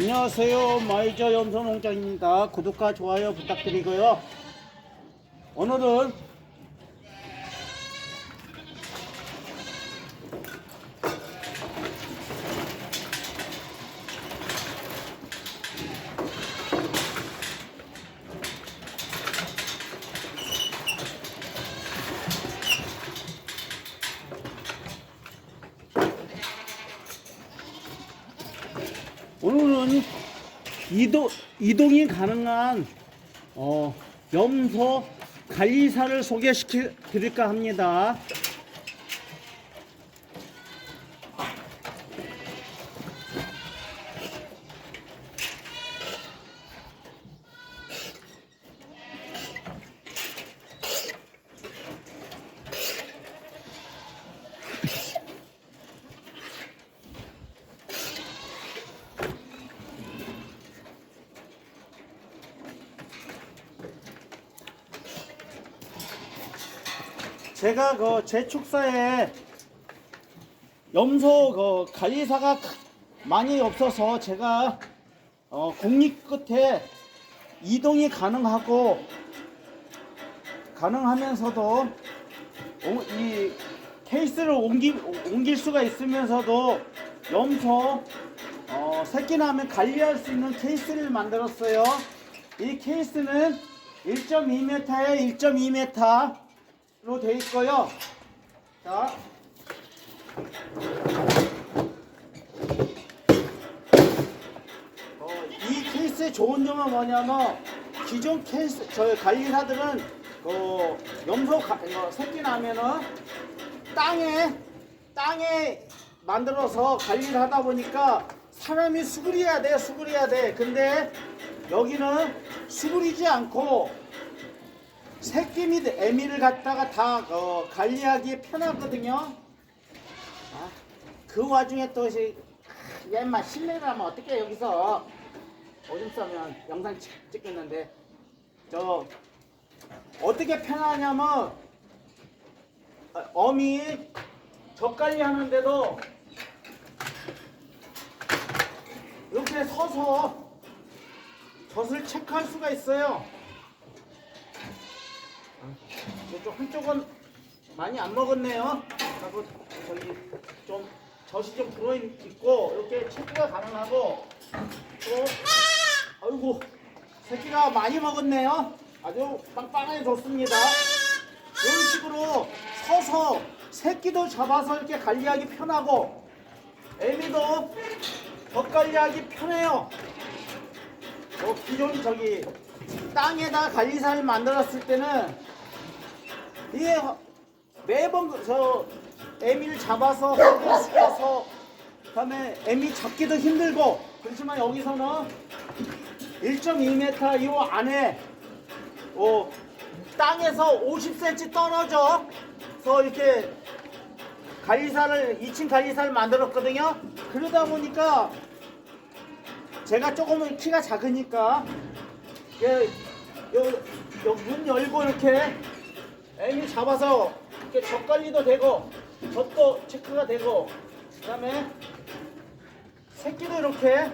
안녕하세요. 마이저 염소농장입니다. 구독과 좋아요 부탁드리고요. 오늘은 오늘은 이동, 이동이 가능한 어, 염소 관리사를 소개시켜 드릴까 합니다. 제가 그 제축사에 염소 그 관리사가 크- 많이 없어서 제가 어, 공립 끝에 이동이 가능하고 가능하면서도 오- 이 케이스를 옮기, 옮길 수가 있으면서도 염소 어, 새끼 나면 관리할 수 있는 케이스를 만들었어요. 이 케이스는 1.2m에 1.2m 로 되어 있고요. 자, 어, 이 케이스의 좋은 점은 뭐냐면 기존 케이스 저희 관리사들은 그 염소 가, 어, 새끼 나면은 땅에 땅에 만들어서 관리를 하다 보니까 사람이 수그려야 돼 수그려야 돼 근데 여기는 수그리지 않고 새끼 및 애미를 갖다가 다 어, 관리하기 편하거든요. 아, 그 와중에 또 시, 야 인마 실례를 하면 어떻게 여기서? 오줌 싸면 영상 찍, 찍겠는데. 저 어떻게 편하냐면 아, 어미 젓갈리 하는데도 이렇게 서서 젖을 체크할 수가 있어요. 이쪽 한쪽은 많이 안 먹었네요. 하고 저기 좀 젖이 좀 들어 있고 이렇게 체크가 가능하고 또 아이고 새끼가 많이 먹었네요. 아주 빵빵하게 좋습니다. 이런 식으로 서서 새끼도 잡아서 이렇게 관리하기 편하고 애미도 더 관리하기 편해요. 어, 기존 저기 땅에다 관리사를 만들었을 때는 이게 매번 그- 저 애미를 잡아서 씻어서 그다음에 애미 잡기도 힘들고 그렇지만 여기서는 1.2m 이 안에 어, 땅에서 50cm 떨어져 서 이렇게 관리사를 2층 관리사를 만들었거든요. 그러다 보니까 제가 조금은 키가 작으니까 예, 여문 열고 이렇게 애미 잡아서 이렇게 젖관리도 되고 젖도 체크가 되고 그 다음에 새끼도 이렇게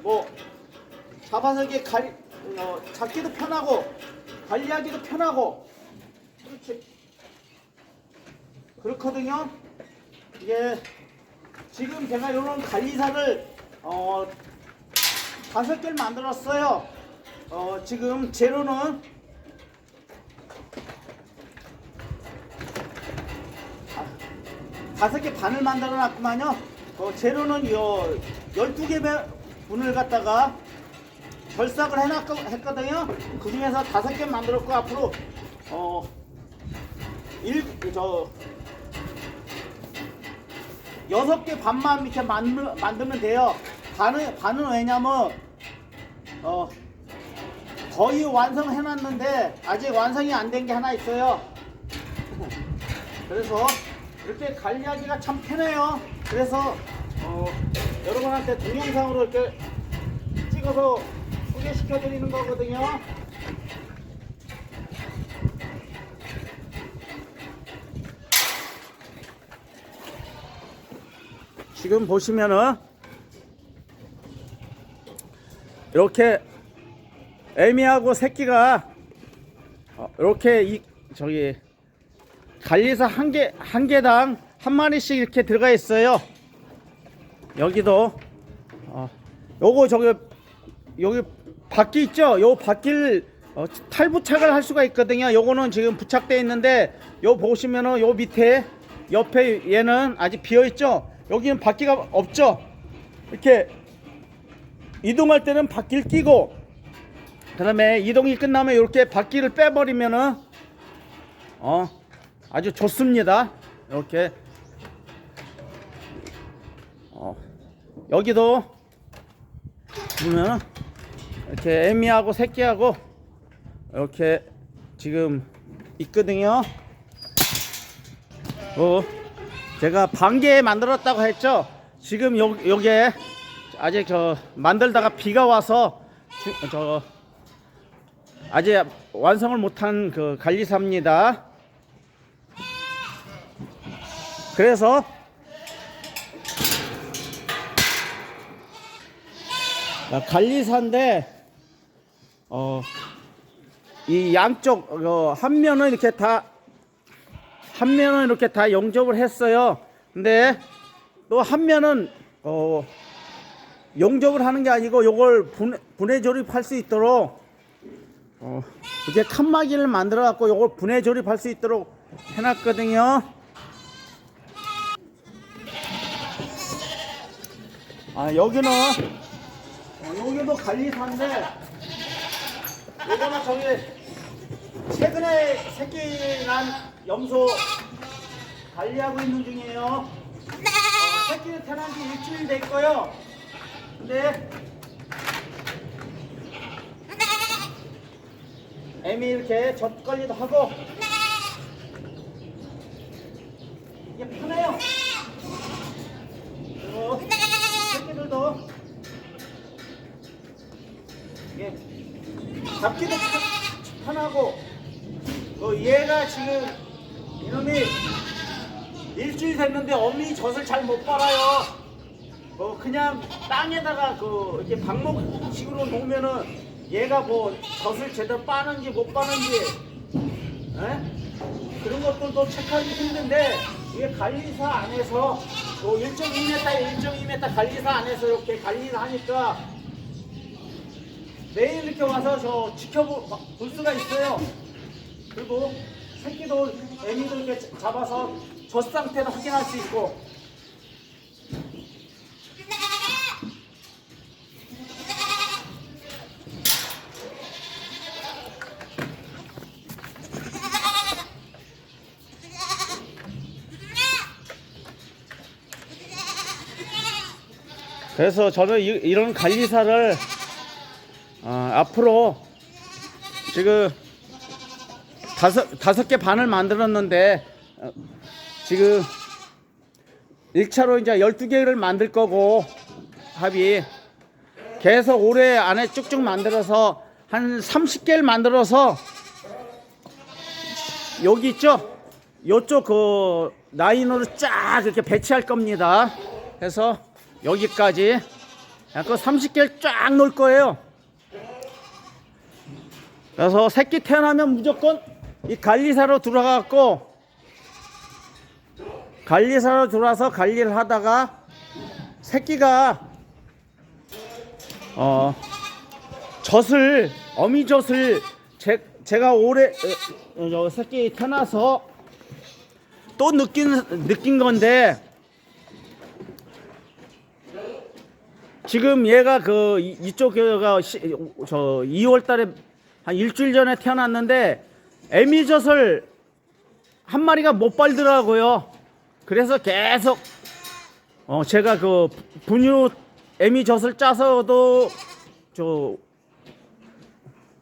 뭐 잡아서 이렇게 관리, 어, 잡기도 편하고 관리하기도 편하고 이렇게 그렇거든요. 이게 지금 제가 이런 관리사를 어, 다섯 개를 만들었어요. 어, 지금 재료는 다섯 개 반을 만들어 놨구만요. 어, 재료는 요 12개 분을 갖다가 결삭을 해놨거든요. 그 중에서 다섯 개 만들었고 앞으로 어, 일, 저, 여섯 개 반만 이렇게 만들, 만들면 돼요. 반은, 반은 왜냐면, 어, 거의 완성해놨는데, 아직 완성이 안 된 게 하나 있어요. 그래서, 이렇게 관리하기가 참 편해요. 그래서 어, 여러분한테 동영상으로 이렇게 찍어서 소개시켜 드리는 거거든요. 지금 보시면은 이렇게 애미하고 새끼가 어, 이렇게 이 저기 갈리사 한 개 한 개당 한 마리씩 이렇게 들어가 있어요. 여기도 어, 요거 저기 여기 바퀴 있죠? 요 바퀴를 어, 탈부착을 할 수가 있거든요. 요거는 지금 부착되어 있는데 요 보시면은 요 밑에 옆에 얘는 아직 비어 있죠? 여기는 바퀴가 없죠? 이렇게 이동할 때는 바퀴를 끼고 그 다음에 이동이 끝나면 이렇게 바퀴를 빼버리면은 어 아주 좋습니다. 이렇게 어 여기도 보면 이렇게 애미하고 새끼하고 이렇게 지금 있거든요. 어 제가 반개 만들었다고 했죠. 지금 요 요게 아직 저 만들다가 비가 와서 주- 저 아직 완성을 못한 그 관리사입니다. 그래서 아, 관리사인데 어, 이 양쪽 어, 한 면은 이렇게 다 한 면은 이렇게 다 용접을 했어요. 근데 또 한 면은 어, 용접을 하는 게 아니고 요걸 분해, 분해 조립할 수 있도록 어, 이렇게 칸막이를 만들어 갖고 요걸 분해 조립할 수 있도록 해놨거든요. 아 여기는 어, 여기도 관리사인데 요거는 저기 최근에 새끼 난 염소 관리하고 있는 중이에요. 어, 새끼는 태어난 지 일주일 됐고요. 근데 애미 이렇게 젖관리도 하고 이게 편해요. 그리고 새끼들도 이게 잡기도 편- 편하고 그 얘가 지금 이놈이 일주일 됐는데 어미 젖을 잘 못 빨아요. 어 그냥 땅에다가 그 이렇게 방목식으로 놓으면은 얘가 뭐 젖을 제대로 빠는지 못 빠는지 에? 그런 것들도 체크하기 힘든데 이게 관리사 안에서 뭐 1.2m, 1.2m 관리사 안에서 이렇게 관리를 하니까 매일 이렇게 와서 저 지켜볼 수가 있어요. 그리고 새끼도 애미도 이렇게 잡아서 젖 상태를 확인할 수 있고 그래서 저는 이, 이런 관리사를 어, 앞으로 지금 다섯 다섯 개 반을 만들었는데 어, 지금 1차로 이제 12개를 만들 거고 합이 계속 올해 안에 쭉쭉 만들어서 한 30개를 만들어서 여기 있죠? 요쪽 그 라인으로 쫙 이렇게 배치할 겁니다. 그래서 여기까지 그 30개를 쫙 놓을 거예요. 그래서 새끼 태어나면 무조건 이 관리사로 들어가갖고 관리사로 들어와서 관리를 하다가 새끼가 어 젖을 어미 젖을 제, 제가 올해 어, 어, 새끼 태어나서 또 느낀 느낀 건데 지금 얘가 그 이- 이쪽 애가 시- 저 2월 달에 한 일주일 전에 태어났는데 에미젖을 한 마리가 못 빨더라고요. 그래서 계속 어 제가 그 분유 에미젖을 짜서도 저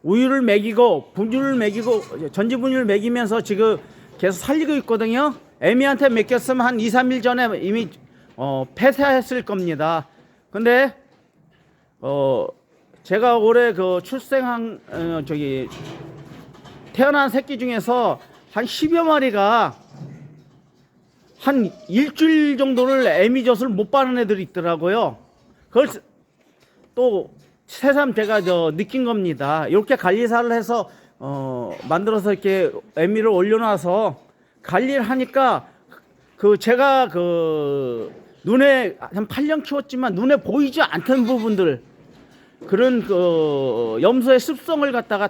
우유를 먹이고 분유를 먹이고 전지 분유를 먹이면서 지금 계속 살리고 있거든요. 에미한테 맡겼으면 한 2, 3일 전에 이미 어 폐사했을 겁니다. 근데 어 제가 올해 그 출생한 어, 저기 태어난 새끼 중에서 한 10여 마리가 한 일주일 정도를 에미젖을 못 바는 애들이 있더라고요. 그걸 또 새삼 제가 저 느낀 겁니다. 이렇게 관리사를 해서 어 만들어서 이렇게 애미를 올려놔서 관리를 하니까 그 제가 그 눈에 한 8년 키웠지만 눈에 보이지 않던 부분들 그런 그 염소의 습성을 갖다가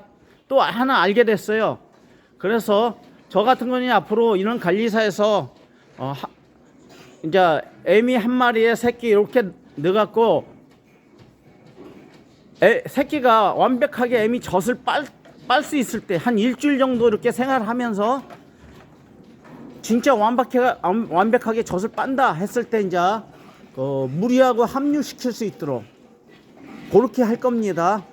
또 하나 알게 됐어요. 그래서 저 같은 거는 앞으로 이런 관리사에서 어 하- 이제 애미 한 마리에 새끼 이렇게 넣어갖고 애, 새끼가 완벽하게 애미 젖을 빨 빨 수 있을 때 한 일주일 정도 이렇게 생활하면서 진짜 완벽하게 완- 완벽하게 젖을 빤다 했을 때 이제 그 무리하고 합류시킬 수 있도록 그렇게 할 겁니다.